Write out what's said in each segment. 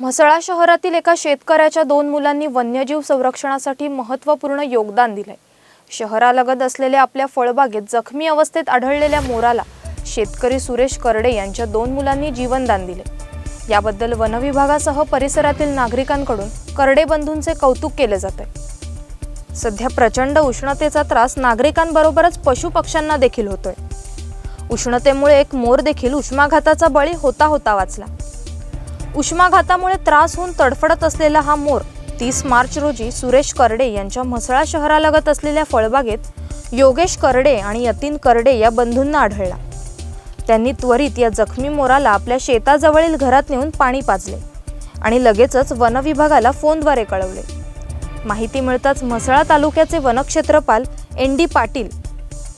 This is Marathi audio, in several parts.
म्हसळा शहरातील एका शेतकऱ्याच्या दोन मुलांनी वन्यजीव संरक्षणासाठी महत्त्वपूर्ण योगदान दिलंय. शहरालगत असलेल्या आपल्या फळबागेत जखमी अवस्थेत आढळलेल्या मोराला शेतकरी सुरेश करडे यांच्या दोन मुलांनी जीवनदान दिले. याबद्दल वनविभागासह परिसरातील नागरिकांकडून करडे बंधूंचे कौतुक केले जाते. सध्या प्रचंड उष्णतेचा त्रास नागरिकांबरोबरच पशुपक्ष्यांना देखील होतोय. उष्णतेमुळे एक मोर देखील उष्माघाताचा बळी होता होता वाचला. उष्माघातामुळे त्रास होऊन तडफडत असलेला हा मोर तीस मार्च रोजी सुरेश करडे यांच्या म्हसळा शहरालगत असलेल्या फळबागेत योगेश करडे आणि यतीन करडे या बंधूंना आढळला. त्यांनी त्वरित या जखमी मोराला आपल्या शेताजवळील घरात नेऊन पाणी पाजले आणि लगेचच वनविभागाला फोनद्वारे कळवले. माहिती मिळताच म्हसळा तालुक्याचे वनक्षेत्रपाल एन डी पाटील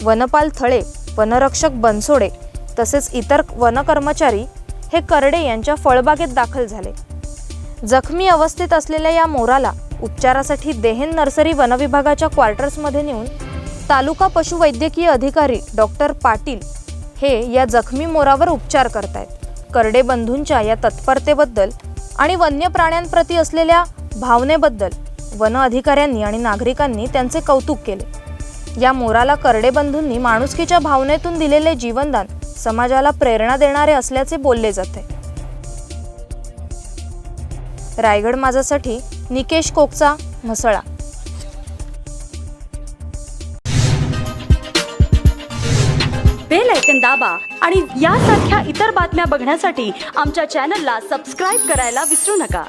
वनपाल थळे वनरक्षक बनसोडे तसेच इतर वनकर्मचारी हे करडे यांच्या फळबागेत दाखल झाले. जखमी अवस्थेत असलेल्या या मोराला उपचारासाठी देहेन नर्सरी वनविभागाच्या क्वार्टर्समध्ये नेऊन तालुका पशुवैद्यकीय अधिकारी डॉक्टर पाटील हे या जखमी मोरावर उपचार करतायत. करडे बंधूंच्या या तत्परतेबद्दल आणि वन्य प्राण्यांप्रती असलेल्या भावनेबद्दल वन अधिकाऱ्यांनी आणि नागरिकांनी त्यांचे कौतुक केले. या मोराला करडे बंधूंनी माणुसकीच्या भावनेतून दिलेले जीवनदान समाजाला प्रेरणा देणारे असल्याचे बोलले जाते. रायगड माझासाठी निकेश कोकचा म्हसळा. बेल ऐकन दाबा आणि यासारख्या इतर बातम्या बघण्यासाठी आमच्या चॅनलला सबस्क्राईब करायला विसरू नका.